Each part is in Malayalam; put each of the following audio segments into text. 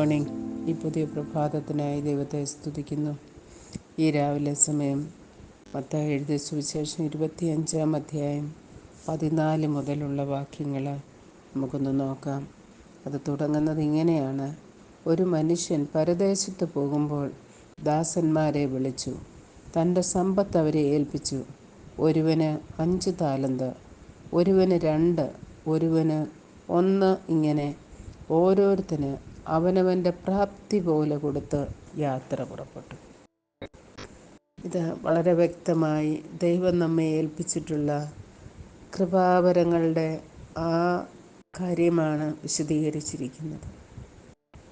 മോർണിംഗ് ഈ പുതിയ പ്രഭാതത്തിനായി ദൈവത്തെ സ്തുതിക്കുന്നു. ഈ രാവിലെ സമയം മത്തായി എഴുതിയ സുവിശേഷം ഇരുപത്തിയഞ്ചാം അധ്യായം പതിനാല് മുതലുള്ള വാക്യങ്ങൾ നമുക്കൊന്ന് നോക്കാം. അത് തുടങ്ങുന്നത് ഇങ്ങനെയാണ്. ഒരു മനുഷ്യൻ പരദേശത്ത് പോകുമ്പോൾ ദാസന്മാരെ വിളിച്ചു. തന്റെ സമ്പത്ത് അവരെ ഏൽപ്പിച്ചു. ഒരുവന് അഞ്ച് താലന്ത് ഒരുവന് രണ്ട് ഒരുവന് ഒന്ന് ഇങ്ങനെ ഓരോരുത്തന് അവനവന്റെ പ്രാപ്തി പോലെ കൊടുത്ത് യാത്ര പുറപ്പെട്ടു. ഇത് വളരെ വ്യക്തമായി ദൈവം നമ്മെ ഏൽപ്പിച്ചിട്ടുള്ള കൃപാവരങ്ങളുടെ ആ കാര്യമാണ് വിശദീകരിച്ചിരിക്കുന്നത്.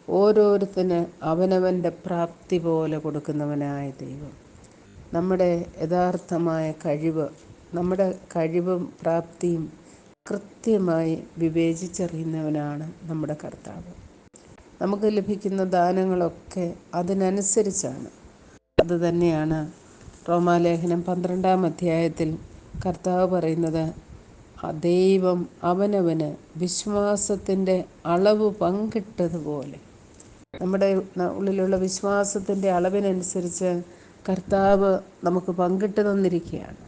ഓരോരുത്തന് അവനവന്റെ പ്രാപ്തി പോലെ കൊടുക്കുന്നവനായ ദൈവം. നമ്മുടെ യഥാർത്ഥമായ കഴിവ് നമ്മുടെ കഴിവും പ്രാപ്തിയും കൃത്യമായി വിവേചിച്ചറിയുന്നവനാണ് നമ്മുടെ കർത്താവ്. നമുക്ക് ലഭിക്കുന്ന ദാനങ്ങളൊക്കെ അതിനനുസരിച്ചാണ്. അത് തന്നെയാണ് റോമാലേഖനം പന്ത്രണ്ടാം അധ്യായത്തിൽ കർത്താവ് പറയുന്നത് ദൈവം അവനവന് വിശ്വാസത്തിന്റെ അളവ് പങ്കിട്ടതുപോലെ. നമ്മുടെ ഉള്ളിലുള്ള വിശ്വാസത്തിന്റെ അളവിനനുസരിച്ച് കർത്താവ് നമുക്ക് പങ്കിട്ട് തന്നിരിക്കുകയാണ്.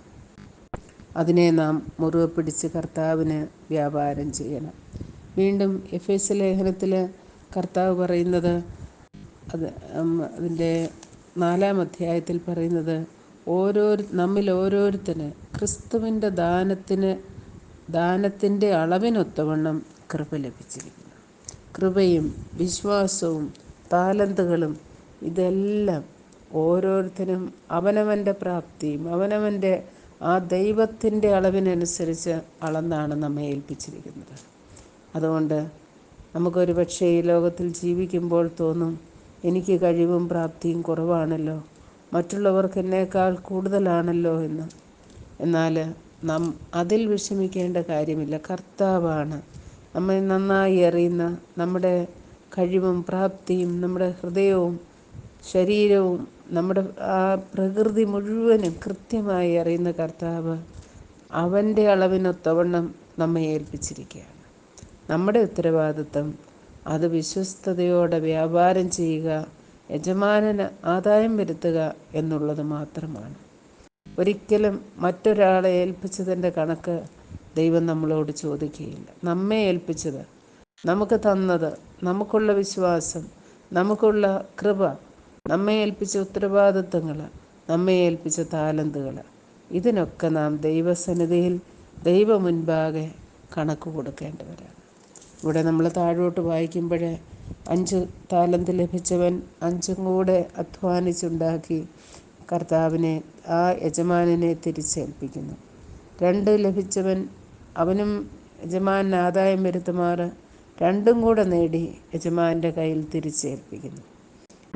അതിനെ നാം മുറുകെ പിടിച്ച് കർത്താവിന് വ്യാപാരം ചെയ്യണം. വീണ്ടും എഫ് എസ് ലേഖനത്തിൽ കർത്താവ് പറയുന്നത് അത് അതിന്റെ നാലാം അധ്യായത്തിൽ പറയുന്നത് ഓരോ നമ്മിൽ ഓരോരുത്തന് ക്രിസ്തുവിന്റെ ദാനത്തിന് ദാനത്തിന്റെ അളവിനൊത്തവണ്ണം കൃപ ലഭിച്ചിരിക്കുന്നു. കൃപയും വിശ്വാസവും താലന്തുകളും ഇതെല്ലാം ഓരോരുത്തരും അവനവന്റെ പ്രാപ്തിയും അവനവന്റെ ആ ദൈവത്തിന്റെ അളവിനനുസരിച്ച് അളന്നാണ് നമ്മെ ഏൽപ്പിച്ചിരിക്കുന്നത്. അതുകൊണ്ട് നമുക്കൊരു പക്ഷേ ഈ ലോകത്തിൽ ജീവിക്കുമ്പോൾ തോന്നും എനിക്ക് കഴിവും പ്രാപ്തിയും കുറവാണല്ലോ. മറ്റുള്ളവർക്ക് എന്നേക്കാൾ കൂടുതലാണല്ലോ എന്ന്. എന്നാൽ നാം അതിൽ വിഷമിക്കേണ്ട കാര്യമില്ല. കർത്താവാണ്. നമ്മെ നന്നായി അറിയുന്ന നമ്മുടെ കഴിവും പ്രാപ്തിയും നമ്മുടെ ഹൃദയവും ശരീരവും നമ്മുടെ ആ പ്രകൃതി മുഴുവനും കൃത്യമായി അറിയുന്ന കർത്താവ് അവന്റെ അളവിനൊത്തവണ്ണം നമ്മെ ഏൽപ്പിച്ചിരിക്കുകയാണ്. നമ്മുടെ ഉത്തരവാദിത്വം അത് വിശ്വസ്തയോടെ വ്യാപാരം ചെയ്യുക യജമാനന് ആദായം വരുത്തുക എന്നുള്ളത് മാത്രമാണ്. ഒരിക്കലും മറ്റൊരാളെ ഏൽപ്പിച്ചതിന്റെ കണക്ക് ദൈവം നമ്മളോട് ചോദിക്കുകയില്ല. നമ്മെ ഏൽപ്പിച്ചത് നമുക്ക് തന്നത് നമുക്കുള്ള വിശ്വാസം നമുക്കുള്ള കൃപ നമ്മെ ഏൽപ്പിച്ച ഉത്തരവാദിത്വങ്ങൾ നമ്മെ ഏൽപ്പിച്ച താലന്തുകൾ. ഇതിനൊക്കെ നാം ദൈവസന്നിധിയിൽ ദൈവ മുൻപാകെ കണക്ക് കൊടുക്കേണ്ടവരാണ് ഇവിടെ നമ്മൾ താഴോട്ട് വായിക്കുമ്പോൾ അഞ്ച് താലന്ത് ലഭിച്ചവൻ അഞ്ചും കൂടെ അധ്വാനിച്ചുണ്ടാക്കി കർത്താവിനെ ആ യജമാനെ തിരിച്ചേൽപ്പിക്കുന്നു. രണ്ട് ലഭിച്ചവൻ അവനും യജമാൻ ആദായം വരുത്തുമാറ് രണ്ടും കൂടെ നേടി യജമാന്റെ കയ്യിൽ തിരിച്ചേൽപ്പിക്കുന്നു.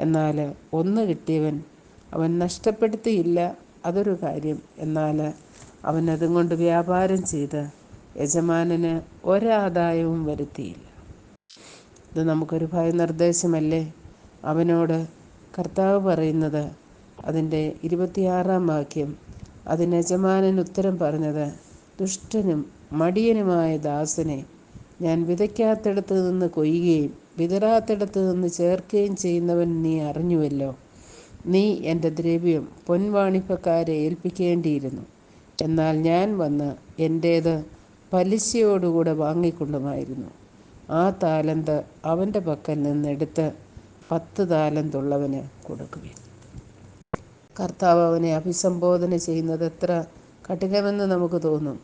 എന്നാൽ ഒന്ന് കിട്ടിയവൻ അവൻ നഷ്ടപ്പെടുത്തിയില്ല അതൊരു കാര്യം. എന്നാൽ അവൻ അതും കൊണ്ട് വ്യാപാരം ചെയ്ത് യജമാനന് ഒരാദായവും വരുത്തിയില്ല. ഇത് നമുക്കൊരു ഭയനിർദ്ദേശമല്ലേ അവനോട് കർത്താവ് പറയുന്നത് അതിന്റെ ഇരുപത്തിയാറാം വാക്യം. അതിന് യജമാനൻ ഉത്തരം പറഞ്ഞത് ദുഷ്ടനും മടിയനുമായ ദാസനെ ഞാൻ വിതയ്ക്കാത്തിടത്ത് നിന്ന് കൊയ്യുകയും വിതറാത്തിടത്ത് നിന്ന് ചേർക്കുകയും ചെയ്യുന്നവൻ നീ അറിഞ്ഞുവല്ലോ. നീ എന്റെ ദ്രവ്യം പൊൻവാണിപ്പക്കാരെ ഏൽപ്പിക്കേണ്ടിയിരുന്നു. എന്നാൽ ഞാൻ വന്ന് എന്റേത് പലിശയോടുകൂടെ വാങ്ങിക്കൊള്ളുമായിരുന്നു. ആ താലന്ത് അവന്റെ പക്കൽ നിന്നെടുത്ത് പത്ത് താലന്തുള്ളവന് കൊടുക്കുവിൻ. കർത്താവ് അവനെ അഭിസംബോധന ചെയ്യുന്നത് എത്ര കഠിനമെന്ന് നമുക്ക് തോന്നും.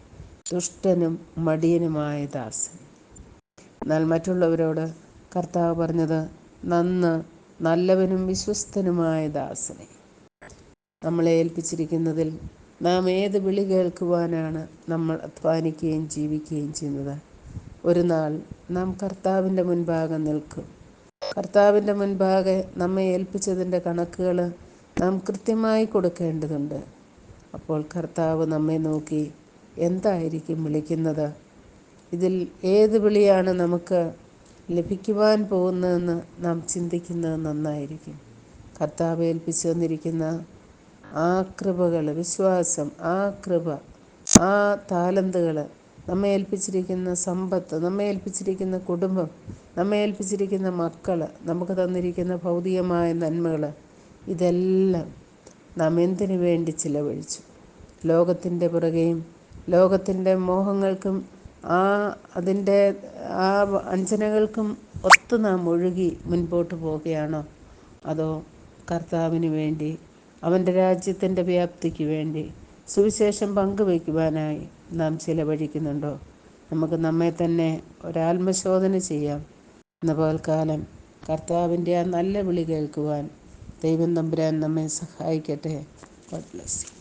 ദുഷ്ടനും മടിയനുമായ ദാസൻ. എന്നാൽ മറ്റുള്ളവരോട് കർത്താവ് പറഞ്ഞത് നന്ന് നല്ലവനും വിശ്വസ്തനുമായ ദാസനെ. നമ്മളെ ഏൽപ്പിച്ചിരിക്കുന്നതിൽ നാം ഏത് വിളി കേൾക്കുവാനാണ് നമ്മൾ അധ്വാനിക്കുകയും ജീവിക്കുകയും ചെയ്യുന്നത്? ഒരു നാൾ നാം കർത്താവിന്റെ മുൻപാകെ നിൽക്കും. കർത്താവിന്റെ മുൻപാകെ നമ്മെ ഏൽപ്പിച്ചതിന്റെ കണക്കുകൾ നാം കൃത്യമായി കൊടുക്കേണ്ടതുണ്ട്. അപ്പോൾ കർത്താവ് നമ്മെ നോക്കി എന്തായിരിക്കും വിളിക്കുന്നത്? ഇതിൽ ഏത് വിളിയാണ് നമുക്ക് ലഭിക്കുവാൻ പോകുന്നതെന്ന് നാം ചിന്തിക്കുന്നത് നന്നായിരിക്കും. കർത്താവ് ഏൽപ്പിച്ചു തന്നിരിക്കുന്ന ആ കൃപകൾ വിശ്വാസം ആ കൃപ ആ താലന്തുകൾ നമ്മെ ഏൽപ്പിച്ചിരിക്കുന്ന സമ്പത്ത് നമ്മെ ഏൽപ്പിച്ചിരിക്കുന്ന കുടുംബം നമ്മെ ഏൽപ്പിച്ചിരിക്കുന്ന മക്കൾ നമുക്ക് തന്നിരിക്കുന്ന ഭൗതികമായ നന്മകൾ ഇതെല്ലാം നാം എന്തിനു വേണ്ടി ചിലവഴിച്ചു? ലോകത്തിന്റെ പുറകെയും ലോകത്തിന്റെ മോഹങ്ങൾക്കും ആ അതിന്റെ ആ അഞ്ചനകൾക്കും ഒത്തു നാം ഒഴുകി മുൻപോട്ട് പോവുകയാണോ? അതോ കർത്താവിന് വേണ്ടി അവന്റെ രാജ്യത്തിന്റെ വ്യാപ്തിക്ക് വേണ്ടി സുവിശേഷം പങ്കുവയ്ക്കുവാനായി നാം ചിലവഴിക്കുന്നുണ്ടോ? നമുക്ക് നമ്മെ തന്നെ ഒരാത്മശോധന ചെയ്യാം. ഇന്ന് പകൽക്കാലം കർത്താവിന്റെ ആ നല്ല വിളി കേൾക്കുവാൻ ദൈവം തമ്പുരാൻ നമ്മെ സഹായിക്കട്ടെ. God bless